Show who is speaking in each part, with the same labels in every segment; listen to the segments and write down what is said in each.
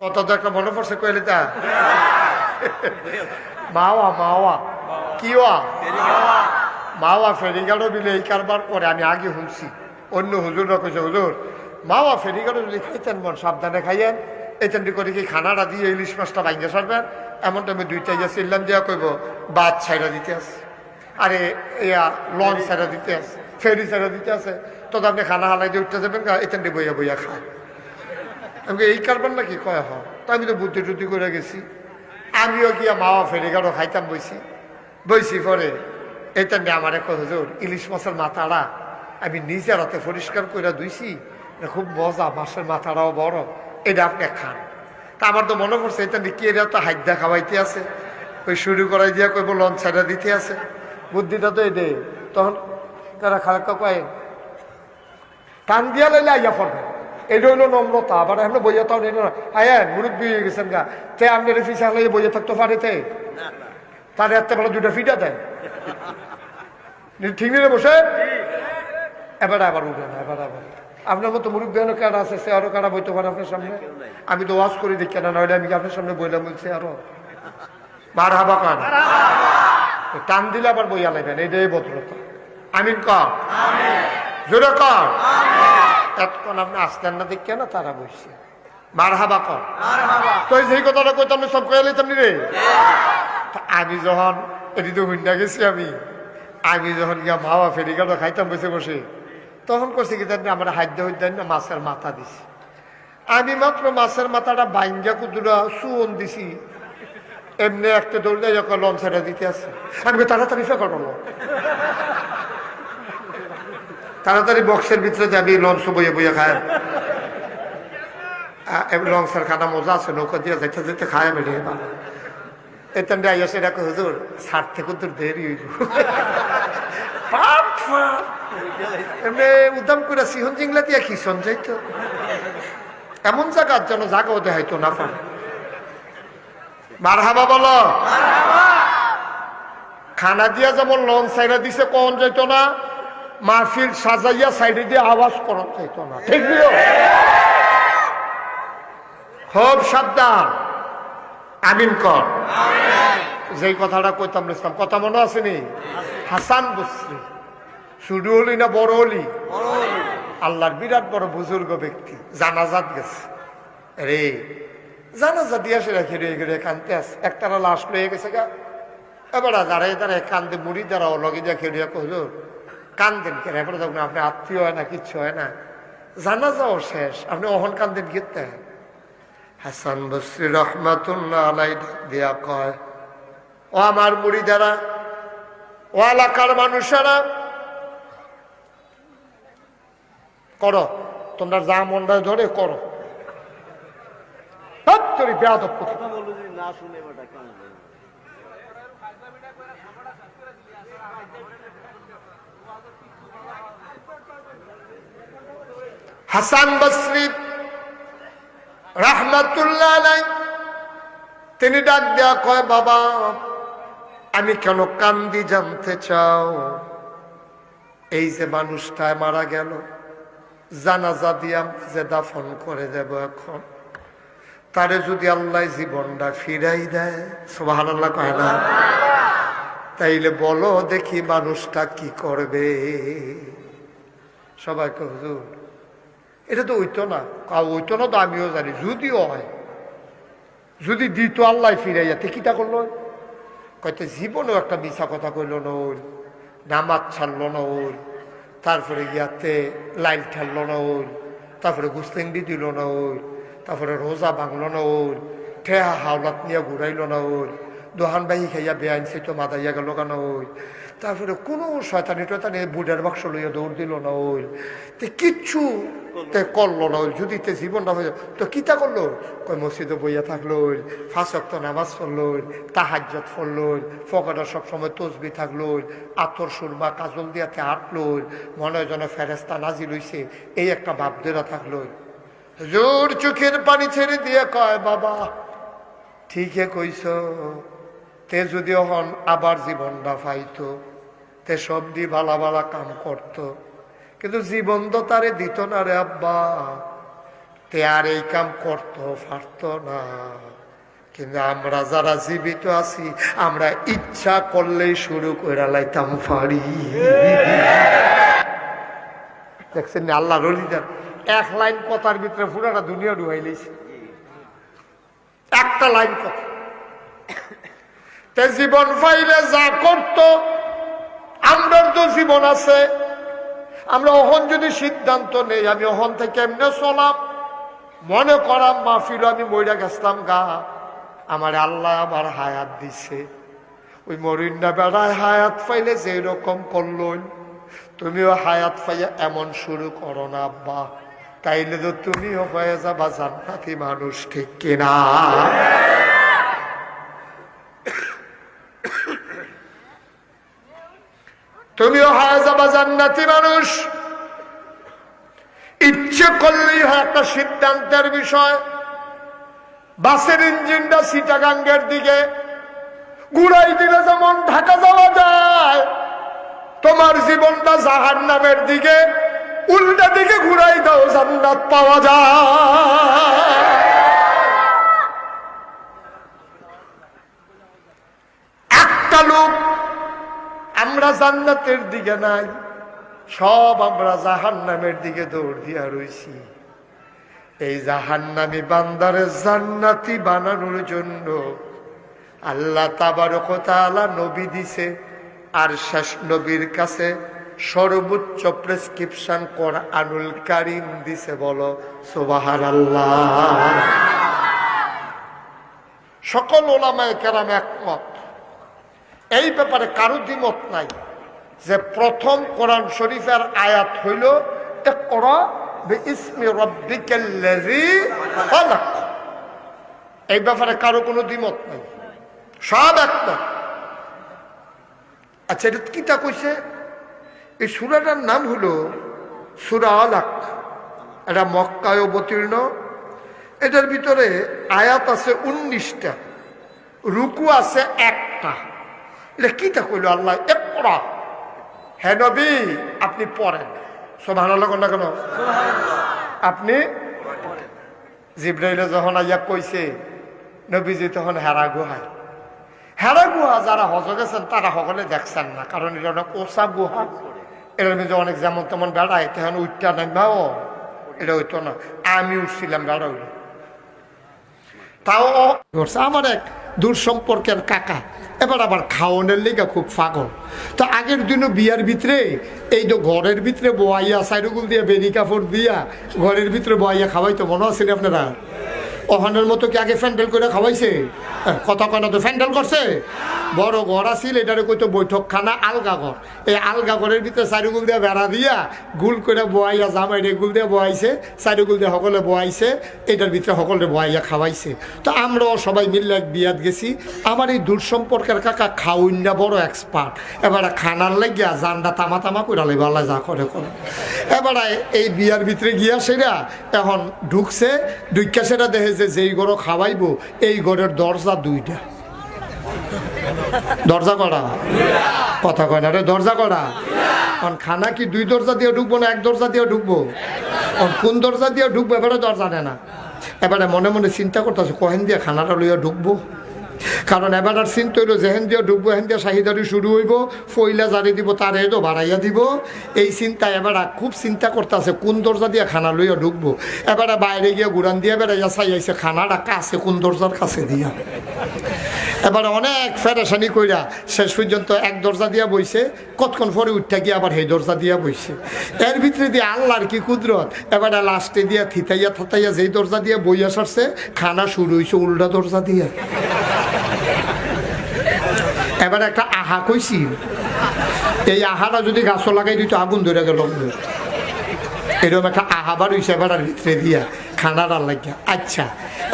Speaker 1: কত একটা মনে পড়ছে কইলি তা? মাওয়া মাওয়া। কিওয়া? মাওয়া ফেরিগাড়ো বিলে এই কারবার করে, আমি আগে শুনছি। অন্য হুজুররা কইছে, হুজুর, মাওয়া ফেরিগাড়ো বিলে খাইতেন, মন সাবধানে খাইয়েন। এতেন করে কি খানাটা দিয়ে ইলিশ মাছটা ভাঙ্গে সারবেন এমন টাইমে দুইটাই ইয়া চিল্লাম দিয়া কইব, বাদ ছাইরা দিতে আছে। আরে, ইয়া লঞ্চ ছাইরা দিতে আছে, ফেরি ছাইরা দিতে আছে। তো আপনি খানা হালাই দিয়ে উঠতে যাবেন এতেন বইয়া বইয়া খায়। আমি এই কারবার নাকি কয় হ তো আমি তো বুদ্ধি টুদ্ধি করে গেছি। আমিও গিয়া মাওয়া ফেরি গাড়ো খাইতাম বইছি। বইছি পরে এটা নিয়ে আমার এক হুজুর, ইলিশ মাছের মাথাটা আমি নিজে রাতে পরিষ্কার করে এটা খুব মজা, মাছের মাথাটাও বড়। এটা আপনি খান। তা আমার তো মনে পড়ছে, এটা নিয়ে কি এটা তো হাইদা খাওয়াইতে আছে? ওই শুরু করাই দিয়া কইব, লঞ্চ ছাড়া দিতে আছে। বুদ্ধিটা তো এদে তখন তারা খারাপ কয় কান দিয়া লাইলে আইয়া পড়বে এটা হইল নম্রতা আবার এমন বইয়া তাও নেই না হ্যাঁ মুরব্বী হয়ে গেছেন গা। তে আপনি রেফিস আলাই বইয়া থাকতে পারে তে। তার এত বড় দুইটা ফিটা দেয়। ঠিক নিয়ে বসে? এবার আবার উঠে না এবার আবার। আপনার মতো মুরব্বী হলো কারা আছে সে আরও কারা বইতে পারে আপনার সামনে? আমি তো ওয়াজ করি দেখি না নইলে আমি আপনার সামনে বইলাম বলছি আরও? মার হাবা কান টান দিলে আবার বইয়া লাগবেন এইটাই ভদ্রতা। আমিন কর? জোরে কর? এতক্ষণ আপনি আসতেন না, দেখে না তারা বসছে? মার হাবা কর। তো সেই কথাটা কইতাম, সব কয়ে লাইতাম রে? আমি যখন, এটি তো হুন্ডা গেছি আমি আমি যখন গিয়া মাওয়া ফেরি গেল খাইতাম বসে বসে, তখন করছি কি, জানি আমার হাদ্য হইতেন না, মাছের মাথা দিছি। আমি মাত্র মাছের মাথাটা বাইঙ্গা কুদুরা সুয়ন দিছি। এমনি একটা দৌড়ে যখন লঞ্চেরা দিতে আছে আমি তাড়াতাড়ি ফেকর করল তাড়াতাড়ি বক্সের ভিতরে যাবি লঞ্চ বইয়ে বইয়ে খায়। লঞ্চের খানা মজা আছে নৌকা দিয়ে যেতে যেতে খায় বেড়ে ভালো এতেন আইয়া সেটা হুজুর সার থেকে তোর দেরি হইল। এমনি উদাম করে সিহন জিংলা দিয়া খিসন যাইতো? এমন জায়গার যেন জাগাও দেখাইতো না পান মার হাবা বলো খানা দিয়া যেমন লঞ্চ সাইডা দিছে কখন যাইতো না? মাহফিল সাজাইয়া সাইডে দিয়ে আওয়াজ করন যাইতো না। ঠিক খুব সাবধান। আমিন কর। যেই কথাটা কইতাম ইসলাম কথা মনে আসেনি হাসান বসরি। শুরু হলি না বড় হলি? আল্লাহর বিরাট বড় বুজুর্গ ব্যক্তি, জানাজাত গেছে। রে জানাজা দিয়ে সে রেখে রয়ে গেলে কানতে আস একটারা লাশ লয়ে গেছে গা। এবার দাঁড়াই দাঁড়ায় কান্দে, মুড়ি দ্বারা লগে দিয়ে খেয়ে দিয়ে কহল কান্দেন কেন? এবার তখন আপনি আত্মীয় হয় না, কিচ্ছু হয় না। জানাজাও শেষ। আপনি অহন কান্দেন গিয়ে হাসান বসরি রহমাতুল্লাহ দিয়া কয়, ও আমার মুড়ি দ্বারা ও এলাকার মানুষেরা, করো। তোমরা যা মনটা ধরে করো।
Speaker 2: না শুনে।
Speaker 1: হাসান বসরি রহমতুল্লাহ তিনি ডাক দেয়া কয়, বাবা, আমি কেন কান্দি জানতে চাও? এই যে মানুষটা মারা গেল, জানাজা দিয়া যে দাফন করে দেব এখন। তারে যদি আল্লাহ জীবনটা ফিরাই দেয় আল্লাহ কয় না? তাইলে বলো দেখি মানুষটা কি করবে। সবাইকে হুজুর, এটা তো ওইতো না। ওইতো না তো আমিও জানি, যদিও হয়। যদি দিত আল্লাহ ফিরাইয়া, তে কিটা করল? কয়তো জীবনেও একটা মিশা কথা কইলো না ওই, নামাজ ছাড়লো না ওই, তারপরে গিয়াতে লাইল ঠাললো না ওই, তারপরে গুসলিংডি দিল না ওই, তারপরে রোজা ভাঙলো না ওই, ঠেহা হাওলাত নিয়ে ঘুরাইল না ওই দোহান বাহি খাইয়া বেআইন সেতো মাদাইয়া গেল কেন ওই? তারপরে কোনো শয়তানি টয়তানি বুডের বাক্স লইয়া দৌড় দিল না ওই। তে কিচ্ছু তে করল না ওই। যদি তে জীবনটা হয়ে তো কিতা করল কই মসজিদে বইয়া থাকল ওই। ফাঁসক্ত নামাজ পড়ল ওই। তাহাজ্জত পড়ল ওই। ফকটা সবসময় তসবি থাকল ওই। আতর সুরমা কাজল দিয়াতে হাঁটলো ওই। মনে হয় যেন ফেরেস্তা নাজিল হইছে। এই একটা ভাব দেরা থাকল। জোর চোখের পানি ছেড়ে দিয়ে কয় বাবা ঠিকই কইছ। তে যদি হন, আবার জীবনটা পাইতো তে সব দি ভালা ভালা কাম করত। কিন্তু জীবন তো তারে দিত না রে আব্বা। তে আর এই কাম করতে পারত না। কিন্তু আমরা যারা জীবিত আছি, আমরা ইচ্ছা করলেই শুরু করে লাইতাম পারি দেখছেন আল্লাহ রলিদার এক লাইন কথার ভিতরে পুরাটা দুনিয়া ডুবাই লইছে। একটা লাইন কথা। তে জীবন পাইলে যা করত, আমরার তো জীবন আছে। আমরা অহন যদি সিদ্ধান্ত নেই, আমি অহন থেকে এমনি চলাম। মনে করাম, মাহফিল আমি মইরা গেছিলাম গা। আমার আল্লাহ আমার হায়াত দিছে। ওই মরিন্না বেড়ায় হায়াত পাইলে যে রকম করল তুমিও হায়াত পাইয়া এমন শুরু করো না, আব্বা। তাইলে তো তুমিও হয়ে যাবা জান্নাতি মানুষ, ঠিক কিনা? তুমিও হয়ে যাবা জান্নাতি মানুষ। ইচ্ছে করলেই হয় একটা সিদ্ধান্তের বিষয়। বাসের ইঞ্জিনটা সিটাগাঙ্গের দিকে ঘুরাই দিলে যেমন ঢাকা যাওয়া যায়, তোমার জীবনটা জাহান নামের দিকে, উল্টা দিকে ঘুরাই দাও জান্নাত পাওয়া যায় একটা লোক আমরা জান্নাতের দিকে নাই। সব আমরা জাহান নামের দিকে দৌড় দিয়া রইছি। এই জাহান্নামি বান্দারে জান্নাতি বানানোর জন্য আল্লাহ তাবার তাবারকতালা নবী দিছে আর শেষ নবীর কাছে সর্বোচ্চ প্রেসক্রিপশন আনুল কারিম দিছে বলো সোবাহার সকল ওলামায় কেরাম একমত। এই ব্যাপারে কারও দ্বিমত নাই। যে প্রথম কোরআন শরীফের আয়াত হইল এই ব্যাপারে কারও কোনো দ্বিমত নাই। সব একমত আচ্ছা এটা কিটা কইছে? এই সুরাটার নাম হলো সুরা আলাক। এটা মক্কায় অবতীর্ণ। এটার ভিতরে আয়াত আছে উনিশটা, রুকু আছে একটা। এটা কিটা কইল আল্লাহ? একরা হ্যাঁ আপনি পড়েন। সব ভালো না কেন? আপনি জিব্রাইলে যখন আইয়া কইছে, নবীজি তখন হেরা গুহায়। হেরা গুহা যারা হজ গেছেন তারা সকলে দেখছেন না, কারণ এটা অনেক ওসা গুহা। এটার মধ্যে অনেক যেমন তেমন বেড়ায় তখন উঠটা নামবাও এটা হইতো না। আমি উঠছিলাম বেড়া তাও আমার এক দূর সম্পর্কের কাকা এবার আবার খাওয়ানোর লেগে খুব ফাগল তো আগের দিনও বিয়ার ভিতরে, এই তো ঘরের ভিতরে বোয়াইয়া সাইডগুল দিয়া বেরি কাপড় দিয়া, ঘরের ভিতরে বোয়াইয়া খাওয়াইতো, মনে আছে আপনারা? ওখানের মতো কি আগে ফ্যান্ডেল করে খাওয়াইছে? কথা কনা তো, ফ্যান্ডেল করছে? বড় ঘর আছিল, এটারে কইতো বৈঠকখানা আলগা ঘর। এই আলগা ঘরের ভিতরে চারিগুল দিয়ে বেড়া দিয়া গুল করে বোয়াইয়া জামাই গুল দিয়ে বোয়াইছে, চারিগুল দিয়ে সকলে বোয়াইছে, এটার ভিতরে সকলে বোয়াইয়া খাওয়াইছে। তো আমরাও সবাই মিললে এক বিয়াত গেছি। আমার এই দূর সম্পর্কের কাকা খাউন্না বড় এক্সপার্ট এবারে খানার লাগিয়া জানডা তামা তামা করে আল্লাহ যা করে করে এবারে এই বিয়ার ভিতরে গিয়া সেরা এখন ঢুকছে ঢুকা সেটা দেখে যে যেই গরো খাওয়াইব, এই ঘরের দরজা দুইটা। দরজা করা কথা কয় না রে, দরজা করা কারণ খানা কি দুই দরজা দিয়ে ঢুকবো না এক দরজা দিয়ে ঢুকবো? কোন দরজা দিয়ে ঢুকবো, এবারে দরজা নেয় না। এবারে মনে মনে চিন্তা করতেছে কহেন দিয়ে খানাটা লইয়া ঢুকবো। কারণ এবার চিন্তা হইল যেহেন দিয়ে ঢুকবো হেন দিয়ে শাহিদারি শুরু হইব, ফইলা জারি দিব, তার তো বাড়াইয়া দিব। এই চিন্তা এবার খুব চিন্তা করতে আছে কোন দরজা দিয়ে খানা লইয়া ঢুকবো। এবারে বাইরে গিয়ে গুড়ান দিয়ে বেড়াইয়া চাই খানা খানাটা কাছে, কোন দরজার কাছে দিয়া। এবারে অনেক ফেরেশানি কইরা শেষ পর্যন্ত এক দরজা দিয়া বইছে, কতক্ষণ পরে উঠতে গিয়ে আবার সেই দরজা দিয়া বইছে। এর ভিতরে দিয়ে আল্লাহর কি কুদরত? এবারে লাস্টে দিয়া থিতাইয়া থাতাইয়া যেই দরজা দিয়ে বইয়া সরছে খানা শুরু হয়েছে উল্টা দরজা দিয়া। এবার একটা আহা কইছি, এই আহাটা যদি গাছও লাগাই দিত আগুন ধরে গেল। এরকম একটা আহাবার হয়েছে এবার আর ভিতরে দিয়া। খানার আর লাগিয়া। আচ্ছা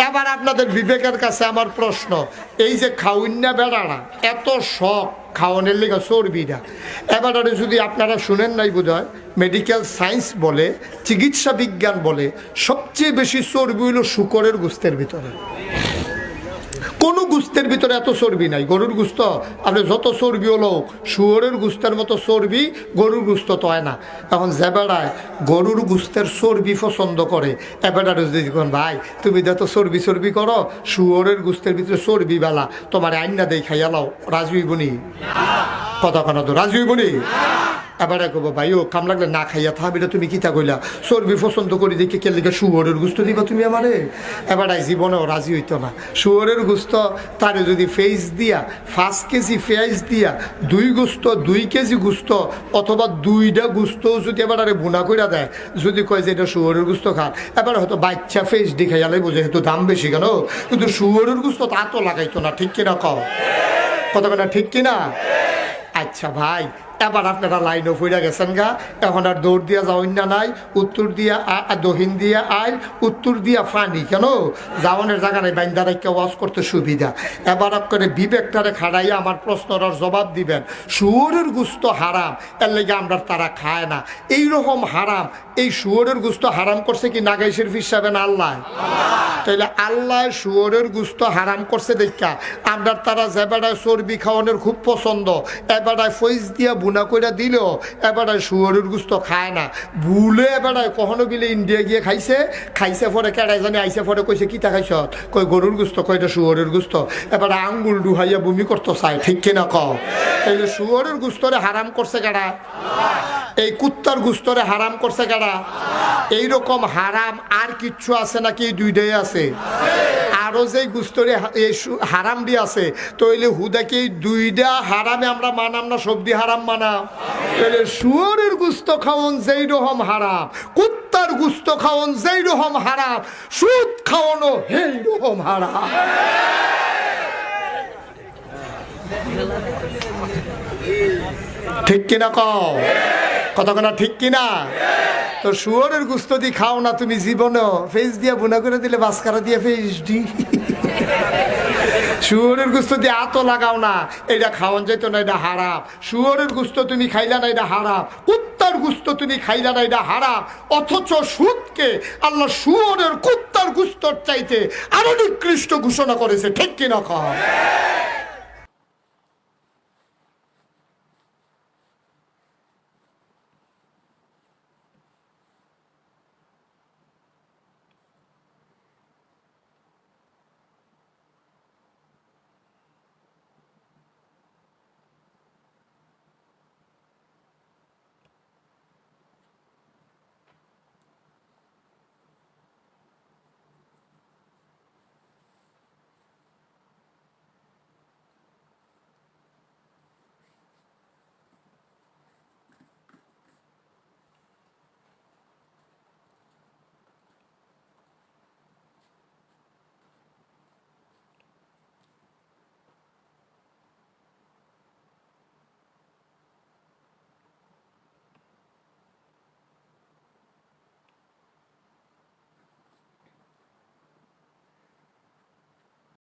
Speaker 1: এবার আপনাদের বিবেকের কাছে আমার প্রশ্ন। এই যে খাউন্না বেড়ানা এত শখ খাওয়ানোর লেগে চর্বিটা এবার যদি আপনারা শুনেন নাই বোধ মেডিকেল সায়েন্স বলে, চিকিৎসা বিজ্ঞান বলে, সবচেয়ে বেশি চর্বি হইল শুকরের গোস্তের ভিতরে। গুস্তের ভিতরে এত চর্বি নাই, গরুর গুস্ত? আপনি যত চর্বি হলো শুয়োরের গুস্তের মতো চর্বি গরুর গুস্ত তো হয় না। এখন জেবেড়ায় গরুর গুস্তের চর্বি পছন্দ করে। এবেড়ার যদি ভাই, তুমি যত চর্বি চর্বি করো, শুয়োরের গুস্তের ভিতরে চর্বি বেলা, তোমার আইনা দেই খাইয়া লাও। রাজুই বনি কথা কেন তো রাজুই বনি এবারে কব, ভাই, ও কাম লাগলে না খাইয়া থামিলে তুমি কিতা কইলা? চর্বি পছন্দ করি দেখি কে লিখে শুয়োরের গুস্ত দিবা তুমি আমারে? এবারে জীবনেও রাজি হইতো না। শুয়োরের গুস্ত তারে যদি ফেস দিয়া, পাঁচ কেজি ফেস দিয়া, দুই গুস্ত, দুই কেজি গুস্ত, অথবা দুইটা গুস্ত যদি এবারে ভুনা কইরা দেয়, যদি কয় যে এটা শুয়োরের গুস্ত খান, এবার হয়তো বাচ্চা ফেস দেখাইয়ালে বোঝে হয়তো দাম বেশি কেন? কিন্তু শুয়োরের গুস্ত তা তো লাগাইতো না, ঠিক কিনা কও? কত কথা ঠিক কিনা? আচ্ছা ভাই এবার আপনারা লাইনও ফিরে গেছেন গা। এখন আর দৌড় দিয়া যাওয়ার না নাই। উত্তর দিয়া দক্ষিণ দিয়া আইল, উত্তর দিয়া ফানি, কেন? যাওয়ানের জায়গা নাই, বাইন্দা রেখে ওয়াশ করতে সুবিধা। এবার করে বিবেকটারে খাড়াইয়া আমার প্রশ্নর জবাব দিবেন। শুয়োরের গুস্ত হারাম, এর লেগে আমরা তারা খায় না। এই রকম হারাম, এই শুয়োরের গুস্ত হারাম করছে কি নাগাইশের হিসাবে না আল্লাহ? তাইলে আল্লাহ শুয়োরের গুস্ত হারাম করছে দেখা। আমরা তারা যে বেড়ায় চর্বি খাওয়ানোর খুব পছন্দ। এবারায় ফইজ দিয়া কইরা দিল এবারায় শুয়োরের গুস্ত খায় না। ভুলে এবারায় কখনো বিলে ইন্ডিয়া গিয়ে খাইছে খাইছে পরে কেড়াই জানি আইসে পরে কইছে কিতা খাইছ? কই গরুর গুস্ত কয়টা শুয়োরের গুস্ত। এবারে আঙ্গুল ডুহাইয়া বমি করতে চায় ঠিক কিনা ক তাইলে শুয়োরের গুস্তরে হারাম করছে কেডা? এই কুত্তার গুস্তরে হারাম করছে কারা এইরকম হারাম আর কিচ্ছু আছে নাকি? দুইটাই আছে। আরও যে গুস্তরে হা- হারাম দিয়ে আছে, তইলে হুদাকে দুইটা হারামে আমরা মানাম না সবজি হারাম মানাম? তাহলে শুয়োরের গুস্ত খাওয়ন যেই রকম হারাম, কুত্তার গুস্ত খাওয়ন যেই রকম হারাম, সুদ খাওয়ানো সেই রকম হারাম। ঠিক কিনা কও? কতক্ষণ ঠিক কিনা? তো শুয়োরের গুস্ত দি খাও না তুমি জীবনও। ফেস দিয়ে বুনা করে দিলে বাসকারা দিয়ে ফেস দি। শুয়োরের গুস্ত দিয়ে আতো লাগাও না এটা খাওয়ান যেত না এটা হারাম। শুয়োরের গুস্ত তুমি খাইলা না এটা হারাম। কুত্তার গুস্ত তুমি খাইলা না এটা হারাম। অথচ সুদকে আল্লাহ শুয়োরের কুত্তার গুস্তর চাইতে আরও নিকৃষ্ট ঘোষণা করেছে, ঠিক কিনা খাও